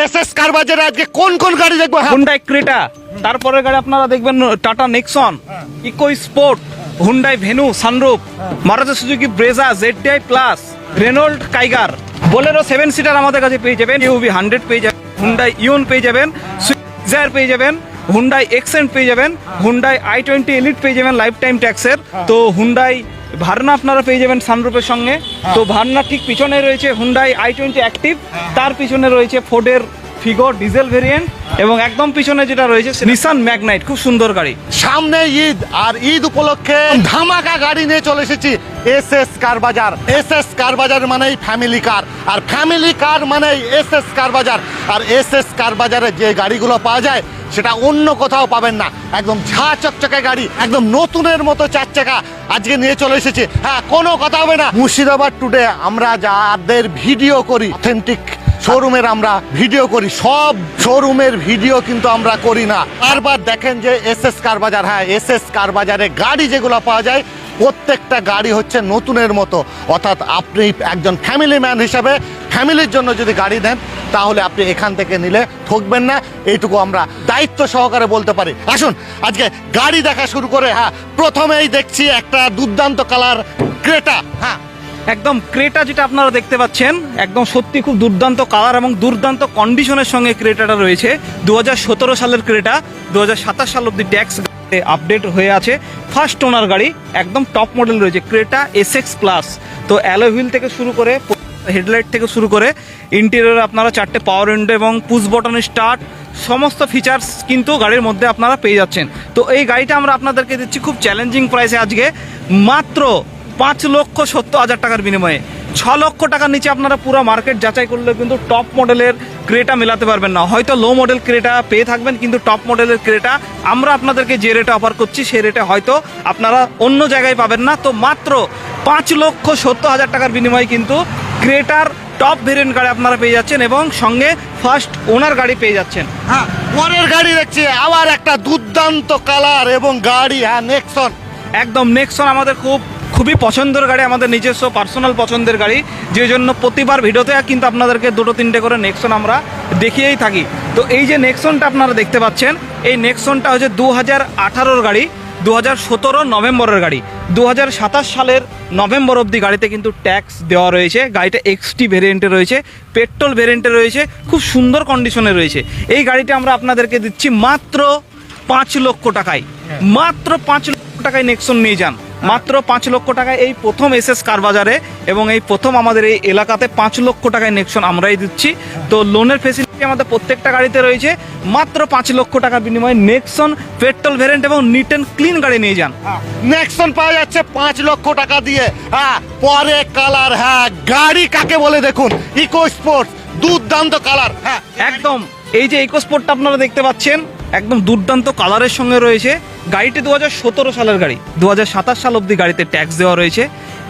S S কার বাজারে আজকে কোন কোন গাড়ি দেখব? হুন্ডাই ক্রেটা তারপরে গাড়ি আপনারা দেখবেন Tata Nexon EcoSport Hyundai Venue sunroof Maruti Suzuki Brezza ZI plus Renault Kiger Bolero seven seater আমাদের কাছে পেয়ে যাবেন ইউবি হান্ড্রেড পেয়ে যাবেন হুন্ডাই ইউন পেয়ে যাবেন সুইজার পেয়ে যাবেন হুন্ডাই এক্সেন্ট পেয়ে যাবেন হুন্ডাই আই টোয়েন্টি এলিট পেয়ে যাবেন লাইফ টাইম ট্যাক্সের তো হুন্ডাই ভার্না আপনারা পেয়ে যাবেন সানরুপের সঙ্গে। তো ভার্না ঠিক পিছনে রয়েছে হুন্ডাই আই টোয়েন্টি অ্যাক্টিভ তার পিছনে রয়েছে ফোর্ডের ফিগো ডিজেল ভেরিয়েন্ট এবং একদম পিছনে যেটা রয়েছে নিসান ম্যাগনাইট খুব সুন্দর গাড়ি। সামনে ঈদ আর ঈদ উপলক্ষে ধামাকা গাড়ি নিয়ে চলে এসেছি এস এস কার বাজার। এস এস কার বাজার মানেই ফ্যামিলি কার আর ফ্যামিলি কার মানেই এস এস কার বাজার। আর এস এস কার বাজারে যে গাড়িগুলো পাওয়া যায় সেটা অন্য কোথাও পাবেন না। একদম ঝা চকচকে গাড়ি একদম নতুনের মতো চার চাকা আজকে নিয়ে চলে এসেছি। হ্যাঁ কোনো কথা হবে না। মুর্শিদাবাদ টুডে আমরা যাদের ভিডিও করি অথেন্টিক শোরুমের আমরা ভিডিও করি। সব শোরুমের ভিডিও কিন্তু আমরা করি না। বারবার দেখেন যে এস এস কার বাজার হ্যাঁ এস এস কার বাজারে গাড়ি যেগুলো পাওয়া যায়, প্রত্যেকটা গাড়ি হচ্ছে নতুনের মতো। অর্থাৎ আপনি একজন ফ্যামিলি ম্যান হিসাবে ফ্যামিলির জন্য যদি গাড়ি দেন তাহলে আপনি এখান থেকে নিলে ঠকবেন না। এইটুকু আমরা দায়িত্ব সহকারে বলতে পারি। আসুন, আজকে গাড়ি দেখা শুরু করে হ্যাঁ প্রথমেই দেখছি একটা দুর্দান্ত কালার ক্রেটা। হ্যাঁ একদম ক্রেটা যেটা আপনারা দেখতে পাচ্ছেন, একদম সত্যি খুব দুর্দান্ত কালার এবং দুর্দান্ত কন্ডিশনের সঙ্গে ক্রেটাটা রয়েছে। দু হাজার সতেরো সালের ক্রেটা দু হাজার সাতাশ সাল অব্দি ট্যাক্স আপডেট হয়ে আছে। ফার্স্ট ওনার গাড়ি, একদম টপ মডেল রয়েছে, ক্রেটা এস এক্স প্লাস তো অ্যালোভিল থেকে শুরু করে হেডলাইট থেকে শুরু করে ইন্টেরিয়র আপনারা চারটে পাওয়ার উইন্ডো এবং পুশ বটন স্টার্ট সমস্ত ফিচার্স কিন্তু গাড়ির মধ্যে আপনারা পেয়ে যাচ্ছেন। তো এই গাড়িটা আমরা আপনাদেরকে দিচ্ছি খুব চ্যালেঞ্জিং প্রাইসে আজকে। মাত্র পাঁচ লক্ষ সত্তর হাজার টাকার বিনিময়ে। ছ লক্ষ টাকার নিচে আপনারা পুরো মার্কেট যাচাই করলে কিন্তু টপ মডেলের ক্রেটা মেলাতে পারবেন না। হয়তো লো মডেল ক্রেটা পেয়ে থাকবেন কিন্তু টপ মডেলের ক্রেটা আমরা আপনাদেরকে যে রেটে অফার করছি সে রেটে হয়তো আপনারা অন্য জায়গায় পাবেন না। তো মাত্র পাঁচ লক্ষ সত্তর হাজার টাকার বিনিময়ে কিন্তু ক্রেটার টপ ভেরিয়েন্ট গাড়ি আপনারা পেয়ে যাচ্ছেন এবং সঙ্গে ফার্স্ট ওনার গাড়ি পেয়ে যাচ্ছেন। হ্যাঁ পরের গাড়ি দেখছি আবার একটা দুর্দান্ত কালার এবং গাড়ি হ্যাঁ নেক্সন একদম নেক্সন আমাদের খুব খুবই পছন্দের গাড়ি আমাদের নিজস্ব পার্সোনাল পছন্দের গাড়ি যে জন্য প্রতিবার ভিডিওতে কিন্তু আপনাদেরকে দুটো তিনটে করে নেক্সন আমরা দেখিয়েই থাকি। তো এই যে নেক্সনটা আপনারা দেখতে পাচ্ছেন এই নেক্সনটা হচ্ছে দু হাজার আঠারোর গাড়ি দু হাজার সতেরো নভেম্বরের গাড়ি দু হাজার সাতাশ সালের নভেম্বর অবধি গাড়িতে কিন্তু ট্যাক্স দেওয়া রয়েছে। গাড়িটা এক্সটি ভেরিয়েন্টে রয়েছে পেট্রোল ভেরিয়েন্টে রয়েছে খুব সুন্দর কন্ডিশনে রয়েছে। এই গাড়িটা আমরা আপনাদেরকে দিচ্ছি মাত্র পাঁচ লক্ষ টাকায়। মাত্র পাঁচ লক্ষ টাকায় নেক্সন নিয়ে যান। মাত্র পাঁচ লক্ষ টাকায় এই প্রথম এস এস কার বাজারে এবং এই প্রথম আমাদের এই এলাকাতে পাঁচ লক্ষ টাকায় নেক্সন আমরাই দিচ্ছি। তো লোনের ফেসিলিটি আমাদের প্রত্যেকটা গাড়িতে রয়েছে। মাত্র পাঁচ লক্ষ টাকা বিনিময়ে নেক্সন পেট্রোল ভ্যারিয়েন্ট এবং নিট অ্যান্ড ক্লিন গাড়ি নিয়ে যান। নেক্সন পাওয়া যাচ্ছে পাঁচ লক্ষ টাকা দিয়ে। হ্যাঁ পরে কালার হ্যাঁ গাড়ি কাকে বলে দেখুন? ইকো স্পোর্টস দুর্দান্ত কালার হ্যাঁ। একদম এই যে ইকোস্পোর্টটা আপনারা দেখতে পাচ্ছেন একদম দুর্দান্ত কালারের সঙ্গে রয়েছে। গাড়িটি দু হাজার সতেরো সালের গাড়ি। দু হাজার সাতাশ সাল অবধি গাড়িতে ট্যাক্স দেওয়া রয়েছে।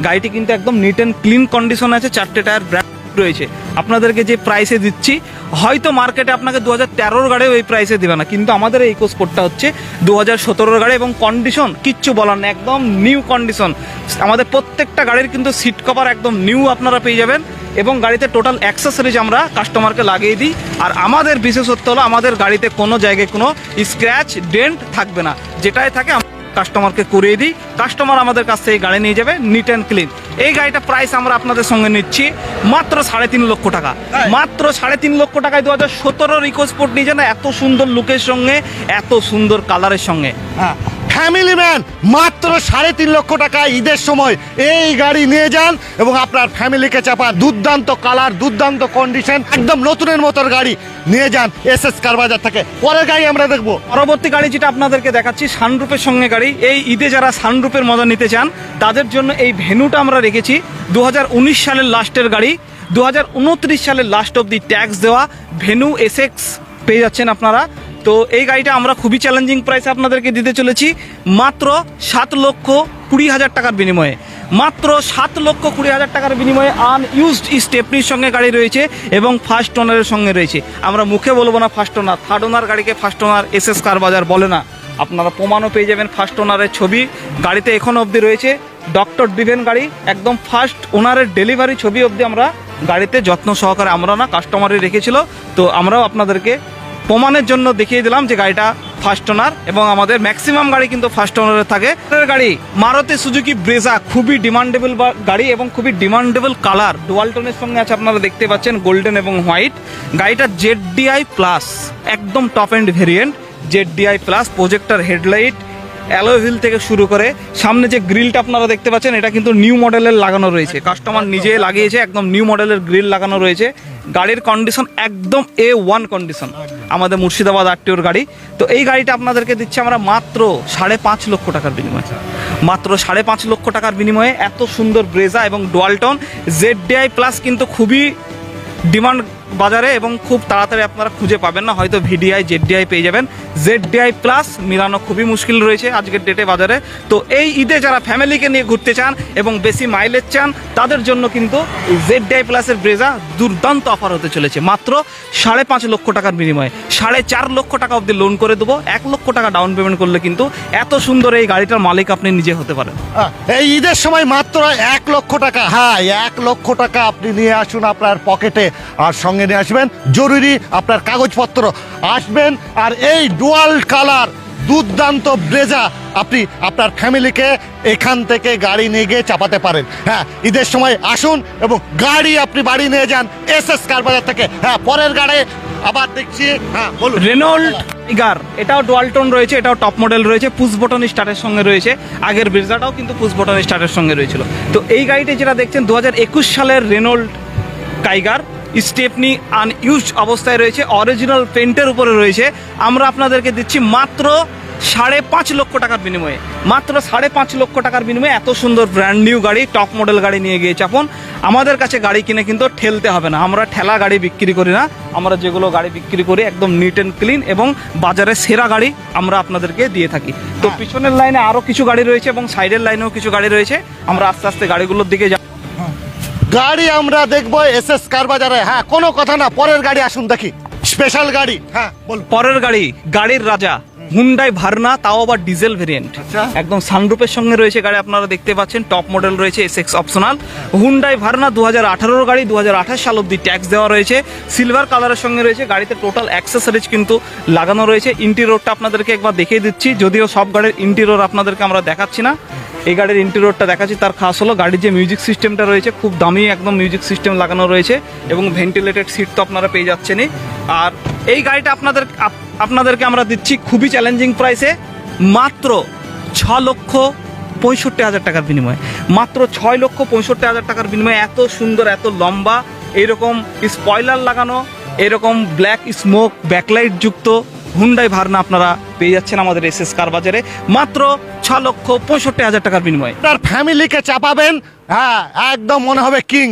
গাড়িটি কিন্তু একদম নিট অ্যান্ড ক্লিন কন্ডিশন আছে। চারটে টায়ার ব্র্যাক রয়েছে। আপনাদেরকে যে প্রাইসে দিচ্ছি, হয়তো মার্কেটে আপনাকে দু হাজার তেরোর গাড়িও এই প্রাইসে দেবে না। কিন্তু আমাদের এই ইকোস্পোর্টটা হচ্ছে দু হাজার সতেরোর গাড়ি এবং কন্ডিশন কিচ্ছু বলার না একদম নিউ কন্ডিশন আমাদের প্রত্যেকটা গাড়ির কিন্তু সিট কভার একদম নিউ আপনারা পেয়ে যাবেন। এবং গাড়িতে টোটাল অ্যাক্সেসরিজ আমরা কাস্টমারকে লাগিয়ে দিই। আর আমাদের বিশেষত্ব হলো আমাদের গাড়িতে কোনো জায়গায় কোনো স্ক্র্যাচ ডেন্ট থাকবে না। যেটাই থাকে আমরা কাস্টমারকে করিয়ে দিই। কাস্টমার আমাদের কাছ থেকে গাড়ি নিয়ে যাবে নিট অ্যান্ড ক্লিন এই গাড়িটা প্রাইস আমরা আপনাদের সঙ্গে নিচ্ছি মাত্র সাড়ে তিন লক্ষ টাকা। মাত্র সাড়ে তিন লক্ষ টাকায় দু হাজার সতেরোর ইকোস্পোর্ট নিয়ে যান এত সুন্দর লুকের সঙ্গে এত সুন্দর কালারের সঙ্গে। হ্যাঁ ফ্যামিলি ম্যান মাত্র সাড়ে তিন লক্ষ টাকা ঈদের সময় এই গাড়ি নিয়ে যান এবং আপনার ফ্যামিলিকে চাপা দুর্দান্ত কালার দুর্দান্ত কন্ডিশন একদম নতুনের মতোর গাড়ি নিয়ে যান এস এস কার বাজার থেকে। পরের গাড়ি আমরা দেখব। পরবর্তী গাড়ি যেটা আপনাদেরকে দেখাচ্ছি সানরুপের সঙ্গে গাড়ি। এই ঈদে যারা সানরুপের মজা নিতে চান, তাদের জন্য এই ভেনুটা আমরা রেখেছি। দু হাজার উনিশ সালের লাস্টের গাড়ি দু হাজার উনত্রিশ সালের লাস্ট অব্দি ট্যাক্স দেওয়া ভেনু এসএক্স পেয়ে যাচ্ছেন আপনারা। তো এই গাড়িটা আমরা খুবই চ্যালেঞ্জিং প্রাইসে আপনাদেরকে দিতে চলেছি, মাত্র সাত লক্ষ কুড়ি হাজার টাকার বিনিময়ে। মাত্র সাত লক্ষ কুড়ি হাজার টাকার বিনিময়ে আনইউজড স্টেপনির সঙ্গে গাড়ি রয়েছে এবং ফার্স্ট ওনারের সঙ্গে রয়েছে। আমরা মুখে বলব না ফার্স্ট ওনার থার্ড ওনার গাড়িকে first owner S S car বাজার বলে না। আপনারা প্রমাণও পেয়ে যাবেন ফার্স্ট ওনারের ছবি। গাড়িতে এখনও অবধি রয়েছে ডক্টর ডিভেন গাড়ি, একদম ফার্স্ট ওনারের ডেলিভারি ছবি অবধি আমরা গাড়িতে যত্ন সহকারে, আমরা না কাস্টমারই রেখেছিল। তো আমরাও আপনাদেরকে প্রমাণের জন্য দেখিয়ে দিলাম যে গাড়িটা ফার্স্ট ওনার এবং আমাদের ম্যাক্সিমাম গাড়ি কিন্তু ফার্স্ট ওনারে থাকে। গাড়ি মারুতি সুজুকি ব্রেজা খুবই ডিমান্ডেবল গাড়ি এবং খুবই ডিমান্ডেবল কালার ডুয়ালটনের সঙ্গে আছে আপনারা দেখতে পাচ্ছেন গোল্ডেন এবং হোয়াইট গাড়িটা জেড ডিআই প্লাস একদম top end variant Z DI plus projector headlight alloy wheel থেকে শুরু করে সামনে যে গ্রিলটা আপনারা দেখতে পাচ্ছেন, এটা কিন্তু নিউ মডেলের লাগানো রয়েছে। কাস্টমার নিজে লাগিয়েছে, একদম নিউ মডেলের গ্রিল লাগানো রয়েছে। গাড়ির কন্ডিশন একদম এ ওয়ান কন্ডিশন আমাদের মুর্শিদাবাদ আরটিওর গাড়ি। তো এই গাড়িটা আপনাদেরকে দিচ্ছি আমরা মাত্র সাড়ে পাঁচ লক্ষ টাকার বিনিময়ে। মাত্র সাড়ে পাঁচ লক্ষ টাকার বিনিময়ে এত সুন্দর ব্রেজা এবং ডোয়ালটন জেড ডিআই প্লাস কিন্তু খুবই ডিমান্ড বাজারে এবং খুব তাড়াতাড়ি আপনারা খুঁজে পাবেন না, হয়তো ভিডিআই, জেডডিআই পেয়ে যাবেন। জেডডিআই প্লাস মিলানো খুবই মুশকিল রয়েছে আজকের ডেটে বাজারে। তো এই ঈদে যারা ফ্যামিলিকে নিয়ে ঘুরতে চান এবং বেশি মাইলেজ চান, তাদের জন্য কিন্তু জেডডিআই প্লাসের ব্রেজা দুর্দান্ত অফার হতে চলেছে। মাত্র সাড়ে পাঁচ লক্ষ টাকার বিনিময়ে। সাড়ে চার লক্ষ টাকা অবধি লোন করে দেবো। এক লক্ষ টাকা ডাউন পেমেন্ট করলে কিন্তু এত সুন্দর এই গাড়িটার মালিক আপনি নিজে হতে পারেন। এই ঈদের সময় মাত্র এক লক্ষ টাকা হ্যাঁ এক লক্ষ টাকা আপনি নিয়ে আসুন আপনার পকেটে আর সঙ্গে নিয়ে আসবেন। জরুরি আপনার কাগজপত্র। আসবেন আর এই ডুয়াল কালার দুর্দান্ত ব্রেজা আপনি আপনার ফ্যামিলিকে এখান থেকে গাড়ি নিয়ে গিয়ে চাপাতে পারেন। হ্যাঁ ঈদের সময় আসুন এবং গাড়ি আপনি বাড়ি নিয়ে যান এস এস কার বাজার থেকে। হ্যাঁ পরের গাড়ি আবার দেখছি। হ্যাঁ বলুন। রেনল্ড টাইগার এটাও ডোয়ালটন রয়েছে, এটাও টপ মডেল রয়েছে পুশ বটন স্টার্টের সঙ্গে রয়েছে। আগের ব্রিজাটাও কিন্তু পুশ বটন স্টার্টের সঙ্গে রয়েছিল। তো এই গাড়িটি যেটা দেখছেন দু হাজার একুশ সালের রেনল্ড টাইগার স্টেপনি আনইউজ অবস্থায় রয়েছে অরিজিনাল পেন্টের উপরে রয়েছে। আমরা আপনাদেরকে দিচ্ছি মাত্র সাড়ে পাঁচ লক্ষ টাকার বিনিময়ে। মাত্র সাড়ে পাঁচ লক্ষ টাকার বিনিময়ে এত সুন্দর ব্র্যান্ড নিউ গাড়ি টপ মডেল গাড়ি নিয়ে গিয়ে চাপন আমাদের কাছে গাড়ি কিনে কিন্তু ঠেলতে হবে না। আমরা ঠেলা গাড়ি বিক্রি করি না। আমরা যেগুলো গাড়ি বিক্রি করি একদম নিট অ্যান্ড ক্লিন এবং বাজারে সেরা গাড়ি আমরা আপনাদেরকে দিয়ে থাকি। তো পিছনের লাইনে আরও কিছু গাড়ি রয়েছে এবং সাইডের লাইনেও কিছু গাড়ি রয়েছে। আমরা আস্তে আস্তে গাড়িগুলোর দিকে গাড়ি আমরা দেখব এস এস কার বাজারে। হ্যাঁ কোনো কথা না পরের গাড়ি আসুন দেখি। স্পেশাল গাড়ি। হ্যাঁ বলুন। পরের গাড়ি গাড়ির রাজা। হুন্ডাই ভার্না তাও আবার ডিজেল ভেরিয়েন্ট আচ্ছা। একদম সানরুপের সঙ্গে রয়েছে গাড়ি আপনারা দেখতে পাচ্ছেন। টপ মডেল রয়েছে S X optional Hyundai Verna দু হাজার আঠারোর গাড়ি দু হাজার আঠাশ সাল অব্দি ট্যাক্স দেওয়া রয়েছে। সিলভার কালারের সঙ্গে রয়েছে। গাড়িতে টোটাল অ্যাক্সেসরিজ কিন্তু লাগানো রয়েছে। ইন্টিরিয়রটা আপনাদেরকে একবার দেখিয়ে দিচ্ছি। যদিও সব গাড়ির ইন্টিরিয়র আপনাদেরকে আমরা দেখাচ্ছি না। এই গাড়ির ইন্টেরিয়রটা দেখাচ্ছি, তার খাস হলো গাড়ির যে মিউজিক সিস্টেমটা রয়েছে, খুব দামি একদম মিউজিক সিস্টেম লাগানো রয়েছে এবং ভেন্টিলেটেড সিট তো আপনারা পেয়ে যাচ্ছেনই আর এই গাড়িটা আপনাদের, আপ- আপনাদেরকে আমরা দিচ্ছি খুবই চ্যালেঞ্জিং প্রাইসে মাত্র ছ লক্ষ পঁয়ষট্টি হাজার টাকার বিনিময়ে। মাত্র ছয় লক্ষ পঁয়ষট্টি হাজার টাকার বিনিময়ে এত সুন্দর, এত লম্বা, এইরকম স্পয়লার লাগানো, এরকম ব্ল্যাক স্মোক ব্যাকলাইট যুক্ত হুন্ডাই ভার্না আপনারা পেয়ে যাচ্ছেন আমাদের এস এস কার বাজারে। মাত্র ছ লক্ষ পঁয়ষট্টি হাজার টাকার বিনিময়ে। আপনার ফ্যামিলিকে চাপাবেন হ্যাঁ একদম মনে হবে কিং।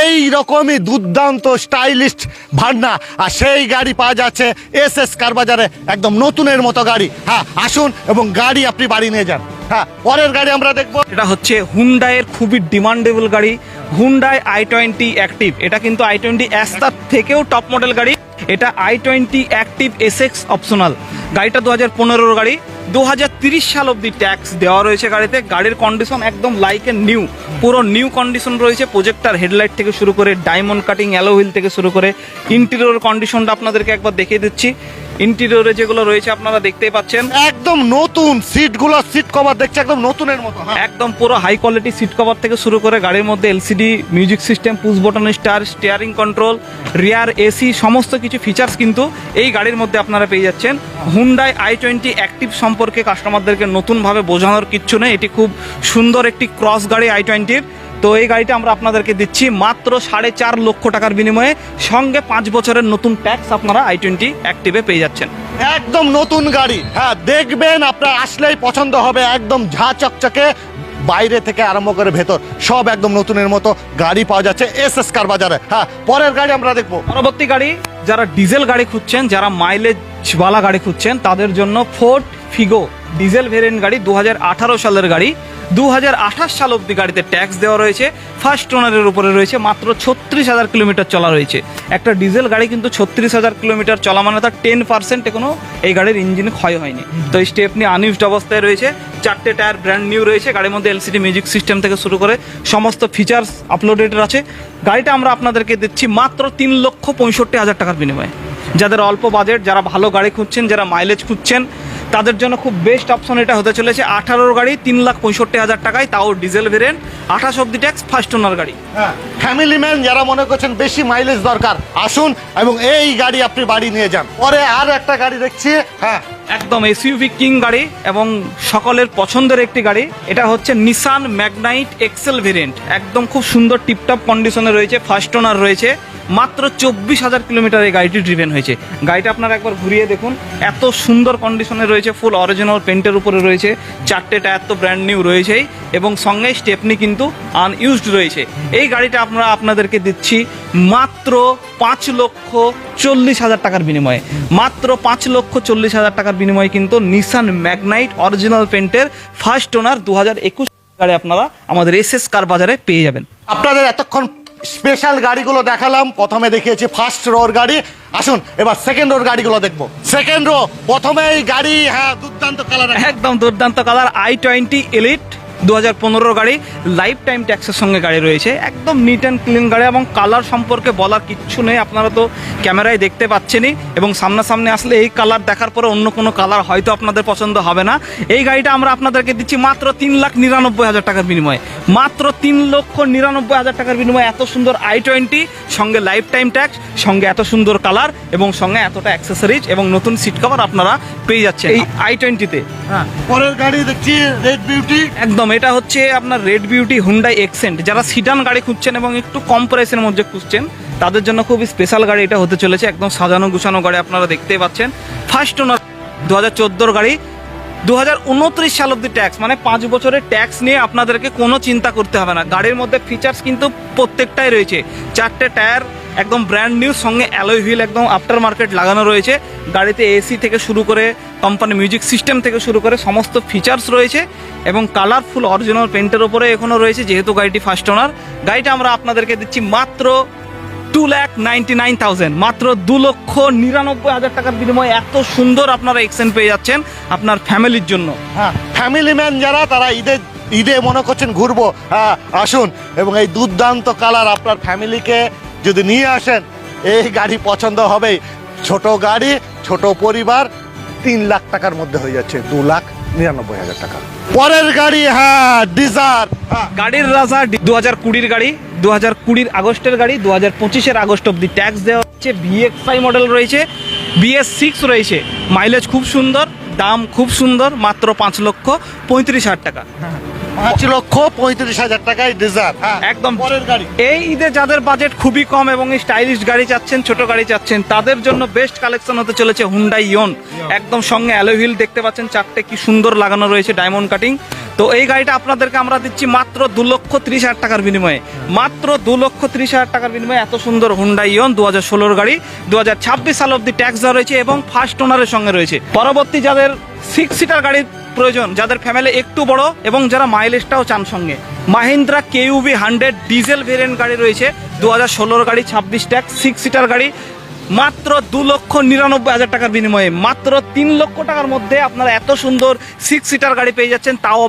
এই রকমই দুর্দান্ত স্টাইলিস্ট ভান্ডা আর সেই গাড়ি পাওয়া যাচ্ছে এস এস কার বাজারে একদম নতুনের মতো গাড়ি। হ্যাঁ আসুন এবং গাড়ি আপনি বাড়ি নিয়ে যান। হ্যাঁ পরের গাড়ি আমরা দেখব। এটা হচ্ছে হুন্ডাইয়ের খুবই ডিমান্ডেবল গাড়ি হুন্ডাই আই টোয়েন্টি অ্যাক্টিভ এটা কিন্তু আই টোয়েন্টি অ্যাস্তার থেকেও টপ মডেল গাড়ি। এটা i twenty active SX optional. গাড়িটা দু হাজার পনেরোর গাড়ি। দু হাজার তিরিশ সাল অব্দি ট্যাক্স দেওয়া রয়েছে গাড়িতে। গাড়ির কন্ডিশন একদম লাইক এ নিউ পুরো নিউ কন্ডিশন রয়েছে। প্রোজেক্টার হেডলাইট থেকে শুরু করে ডায়মন্ড কাটিং অ্যালো হুইল থেকে শুরু করে ইন্টেরিয়র কন্ডিশনটা আপনাদেরকে একবার দেখিয়ে দিচ্ছি। ইন্টেরিয়রে যেগুলো রয়েছে আপনারা দেখতেই পাচ্ছেন। একদম নতুন সিটগুলো সিট কভার দেখছে একদম নতুনের মতো হ্যাঁ। একদম পুরো হাই কোয়ালিটি সিট কভার থেকে শুরু করে গাড়ির মধ্যে LCD music system push button start steering control rear AC সমস্ত কিছু ফিচার্স কিন্তু এই গাড়ির মধ্যে আপনারা পেয়ে যাচ্ছেন। হুন্ডাই আই টোয়েন্টি অ্যাক্টিভ সম্পর্কে কাস্টমারদেরকে নতুনভাবে বোঝানোর কিচ্ছু নেই। এটি খুব সুন্দর একটি ক্রস গাড়ি আই টোয়েন্টির তো এই গাড়িটা আমরা আপনাদেরকে দিচ্ছি মাত্র সাড়ে চার লক্ষ টাকার বিনিময়ে। সঙ্গে পাঁচ বছরের নতুন ট্যাক্স আপনারা আই টোয়েন্টি অ্যাক্টিভে পেয়ে যাচ্ছেন। একদম নতুন গাড়ি। হ্যাঁ দেখবেন আপনার আসলেই পছন্দ হবে একদম ঝা চকচকে বাইরে থেকে আরম্ভ করে ভেতর। সব একদম নতুনের মতো গাড়ি পাওয়া যাচ্ছে এস এস কার বাজারে। হ্যাঁ পরের গাড়ি আমরা দেখব। পরবর্তী গাড়ি যারা ডিজেল গাড়ি খুঁজছেন যারা মাইলেজ বালা গাড়ি খুঁজছেন তাদের জন্য ফোর্ড ফিগো ডিজেল ভেরিয়েন্ট গাড়ি দু আঠারো সালের গাড়ি। দু হাজার আঠাশ সাল অব্দি গাড়িতে ট্যাক্স দেওয়া রয়েছে। ফার্স্ট ওনারের উপরে রয়েছে মাত্র ছত্রিশ হাজার কিলোমিটার চলা রয়েছে। একটা ডিজেল গাড়ি কিন্তু ছত্রিশ হাজার কিলোমিটার চলা মানে তার টেন পার্সেন্ট এখনও এই গাড়ির ইঞ্জিন ক্ষয় হয়নি। তো এই স্টেপনি আনইউজড অবস্থায় রয়েছে। চারটে টায়ার ব্র্যান্ড নিউ রয়েছে। গাড়ির মধ্যে এলসিডি মিউজিক সিস্টেম থেকে শুরু করে সমস্ত ফিচার্স আপলোডেড আছে। গাড়িটা আমরা আপনাদেরকে দিচ্ছি মাত্র তিন লক্ষ পঁয়ষট্টি হাজার টাকার বিনিময়ে। যাদের অল্প বাজেট যারা ভালো গাড়ি খুঁজছেন, যারা মাইলেজ খুঁজছেন তাদের জন্য খুব বেস্ট অপশন এটা হতে চলেছে আঠারোর গাড়ি, তিন লাখ পঁয়ষট্টি হাজার টাকায়, তাও ডিজেল ভেরিয়েন্ট আঠাশ অব্দি ট্যাক্স ফার্স্ট ওনার গাড়ি। ফ্যামিলি ম্যান যারা মনে করছেন বেশি মাইলেজ দরকার, আসুন এবং এই গাড়ি আপনি বাড়ি নিয়ে যান। পরে আর একটা গাড়ি দেখছি হ্যাঁ একদম এসইউভি কিং গাড়ি এবং সকলের পছন্দের একটি গাড়ি। এটা হচ্ছে নিসান ম্যাগনাইট এক্সেল ভেরিয়েন্ট একদম খুব সুন্দর টিপটপ কন্ডিশনে রয়েছে ফার্স্ট ওনার রয়েছে। মাত্র চব্বিশ হাজার কিলোমিটার এই গাড়িটি ড্রিভেন হয়েছে। গাড়িটা আপনারা একবার ঘুরিয়ে দেখুন। এত সুন্দর কন্ডিশনে রয়েছে ফুল অরিজিনাল পেন্টের উপরে রয়েছে। চারটে টায়ার তো ব্র্যান্ড নিউ রয়েছেই এবং সঙ্গে স্টেপনি কিন্তু আনইউজড রয়েছে। এই গাড়িটা আমরা আপনাদেরকে দিচ্ছি মাত্র পাঁচ লক্ষ চল্লিশ হাজার টাকার বিনিময়ে। মাত্র পাঁচ লক্ষ চল্লিশ হাজার টাকার বিনিময়ে কিন্তু নিসান ম্যাগনাইট অরিজিনাল পেন্টের ফার্স্ট ওনার দু হাজার একুশ গাড়ি আপনারা আমাদের এস এস কার বাজারে পেয়ে যাবেন। আপনাদের এতক্ষণ স্পেশাল গাড়িগুলো দেখালাম। প্রথমে দেখিয়েছি ফার্স্ট রোর গাড়ি। আসুন এবার সেকেন্ড রোর গাড়িগুলো দেখব। সেকেন্ড রো প্রথমে এই গাড়ি হ্যাঁ দুর্দান্ত কালার একদম দুর্দান্ত কালার আই টোয়েন্টি এলিট দু হাজার পনেরো গাড়ি লাইফ টাইম ট্যাক্সের সঙ্গে গাড়ি রয়েছে। একদম নিট অ্যান্ড ক্লিন গাড়ি এবং কালার সম্পর্কে বলার কিচ্ছু নেই আপনারা তো ক্যামেরায় দেখতে পাচ্ছেনই। এবং সামনাসামনি আসলে এই কালার দেখার পরে অন্য কোনো কালার হয়তো আপনাদের পছন্দ হবে না। এই গাড়িটা আমরা আপনাদেরকে দিচ্ছি মাত্র তিন লাখ নিরানব্বই হাজার টাকার বিনিময়ে। মাত্র তিন লক্ষ নিরানব্বই হাজার টাকার বিনিময়ে এত সুন্দর আই টোয়েন্টি সঙ্গে লাইফ টাইম ট্যাক্স সঙ্গে এত সুন্দর কালার এবং সঙ্গে এতটা অ্যাক্সেসরিজ এবং নতুন সিট কভার আপনারা পেয়ে যাচ্ছেন। এই আই টোয়েন্টিতে হ্যাঁ পরের গাড়ি দেখছি রেড বিউটি একদম এটা হচ্ছে আপনার রেড বিউটি হুন্ডাই এক্সেন্ট যারা সিডান গাড়ি খুঁজছেন এবং একটু কম প্রাইসের মধ্যে খুঁজছেন, তাদের জন্য খুব স্পেশাল গাড়ি এটা হতে চলেছে। একদম সাজানো গুছানো গাড়ি আপনারা দেখতেই পাচ্ছেন। ফার্স্ট ওনার দু হাজার গাড়ি। দু হাজার উনত্রিশ সাল অব্দি ট্যাক্স মানে পাঁচ বছরের ট্যাক্স নিয়ে আপনাদেরকে কোনো চিন্তা করতে হবে না। গাড়ির মধ্যে ফিচার্স কিন্তু প্রত্যেকটাই রয়েছে। চারটে টায়ার একদম ব্র্যান্ড নিউ সঙ্গে অ্যালয় হুইল একদম আফটার মার্কেট লাগানো রয়েছে। গাড়িতে এসি থেকে শুরু করে কোম্পানি মিউজিক সিস্টেম থেকে শুরু করে সমস্ত ফিচার্স রয়েছে এবং কালারফুল অরিজিনাল পেন্টের ওপরে এখনও রয়েছে, যেহেতু গাড়িটি ফার্স্ট ওনার গাড়িটা আমরা আপনাদেরকে দিচ্ছি মাত্র two lakh ninety nine thousand মাত্র দু লক্ষ নিরানব্বই হাজার টাকার বিনিময়ে এত সুন্দর আপনারা এক্সচেঞ্জ পেয়ে যাচ্ছেন আপনার ফ্যামিলির জন্য। হ্যাঁ ফ্যামিলি ম্যান যারা, তারা ঈদে ঈদে মনে করছেন ঘুরবো। হ্যাঁ আসুন। এবং এই দুর্দান্ত কালার আপনার ফ্যামিলিকে যদি নিয়ে আসেন এই গাড়ি পছন্দ হবে ছোট গাড়ি ছোট পরিবার তিন লাখ টাকার মধ্যে হয়ে যাচ্ছে দু লাখ নিরানব্বই হাজার টাকা। পরের গাড়ি হ্যাঁ ডিজার। হ্যাঁ। গাড়ির রাজা দু হাজার কুড়ির গাড়ি দু হাজার কুড়ির আগস্টের গাড়ি দু হাজার পঁচিশের আগস্ট অব্দি ট্যাক্স দেওয়া হচ্ছে বিএক্সআই মডেল রয়েছে বিএস সিক্স রয়েছে। মাইলেজ খুব সুন্দর দাম খুব সুন্দর মাত্র পাঁচ লক্ষ পঁয়ত্রিশ হাজার টাকা। পাঁচ লক্ষ পঁয়ত্রিশ হাজার টাকায় ডিজার হ্যাঁ একদম। পরের গাড়ি। এই ঈদে যাদের বাজেট খুবই কম এবং স্টাইলিশ গাড়ি চাচ্ছেন ছোট গাড়ি চাচ্ছেন তাদের জন্য বেস্ট কালেকশন হতে চলেছে হুন্ডাই ইয়ন একদম সঙ্গে অ্যালোহিল দেখতে পাচ্ছেন চারটে কি সুন্দর লাগানো রয়েছে ডায়মন্ড কাটিং তো এই গাড়িটা আপনাদেরকে আমরা দিচ্ছি মাত্র দু লক্ষ ত্রিশ হাজার টাকার বিনিময়ে। মাত্র দু লক্ষ ত্রিশ হাজার টাকার বিনিময়ে এত সুন্দর হুন্ডাই ইয়ন দু হাজার ষোলোর গাড়ি দু হাজার ছাব্বিশ সাল অব্দি ট্যাক্স দেওয়া রয়েছে এবং ফার্স্ট ওনারের সঙ্গে রয়েছে। পরবর্তী যাদের সিক্স সিটার গাড়ির প্রয়োজন, যাদের ফ্যামিলি একটু বড় এবং যারা মাইলেজটাও চান সঙ্গে। Mahindra KUV hundred diesel variant গাড়ি রয়েছে দু হাজার ষোলোর গাড়ি, ছাব্বিশ ট্যাক্স সিক্স সিটার গাড়ি, মাত্র দু লক্ষ নিরানব্বই হাজার টাকার বিনিময়ে। মাত্র তিন লক্ষ টাকার মধ্যে আপনারা এত সুন্দর সিক্স সিটার গাড়ি পেয়ে যাচ্ছেন, তাও